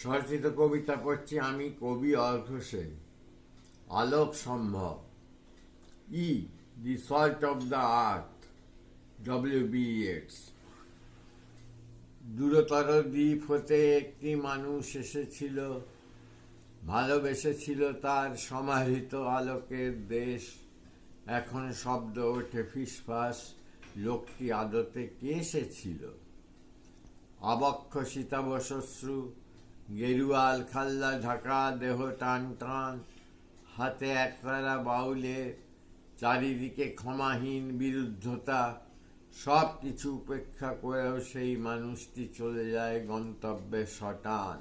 স্বরচিত কবিতা পড়ছি আমি, কবি অর্ঘ সেন আলোক সম্ভব। ই the salt of the earth W B দূরতর দ্বীপ হতে একটি মানুষ এসেছিল, ভালোবেসেছিল তার সমাহিত আলোকের দেশ। এখন শব্দ ওঠে ফিসফাস, লোকটি আদতে কে এসেছিল? আবক্ষ সীতাবশশ্রু গেরুয়াল, খাল্লা, ঢাকা, দেহ টান টান, হাতে একতারা বাউলে, চারিদিকে ক্ষমাহীন বিরুদ্ধতা সব কিছু উপেক্ষা করেও সেই মানুষটি চলে যায় গন্তব্যে শটান।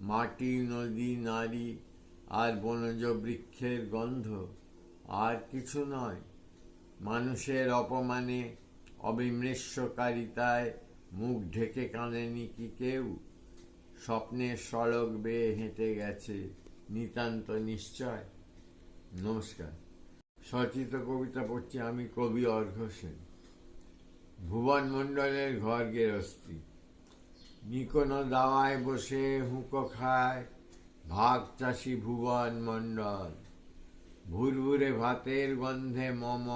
মাটি, নদী, নারী আর বনজ বৃক্ষের গন্ধ আর কিছু নয়। মানুষের অপমানে, অবিমৃষ্যকারিতায় মুখ ঢেকে কাঁদেনি কি কেউ? স্বপ্নের সড়ক বেয়ে হেঁটে গেছে নিতান্ত নিশ্চয়। নমস্কার। সচিত কবিতা পড়ছি আমি কবি অর্ঘ সেন। ভুবন মণ্ডলের ঘর গেরস্তি। নিকোনো দাওয়ায় বসে হুঁকো খায় ভাগ চাষি ভুবন মণ্ডল। ভুরভুরে ভাতের গন্ধে মম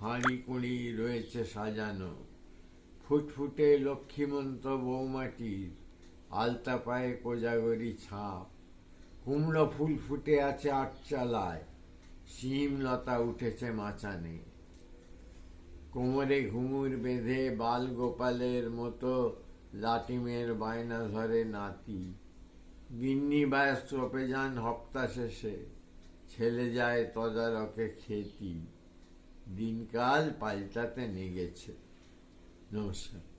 হাঁড়ি কুড়ি রয়েছে সাজানো। ফুটফুটে লক্ষ্মীমন্ত বৌমাটির আলতা পায়ে কোজাগরি ছাপ। কুমড়ো ফুল ফুটে আছে আটচালায় শিম লতা উঠেছে মাচানে। কোমরে ঘুঙুর বেঁধে বাল গোপালের মতো লাটিমের বায়না ধরে নাতি। গিন্নি বাস চপে যান হপ্তা শেষে। ছেলে যায় তদারকে খেতি। দিনকাল পাল্টাতে নেগেছে। নমস্কার।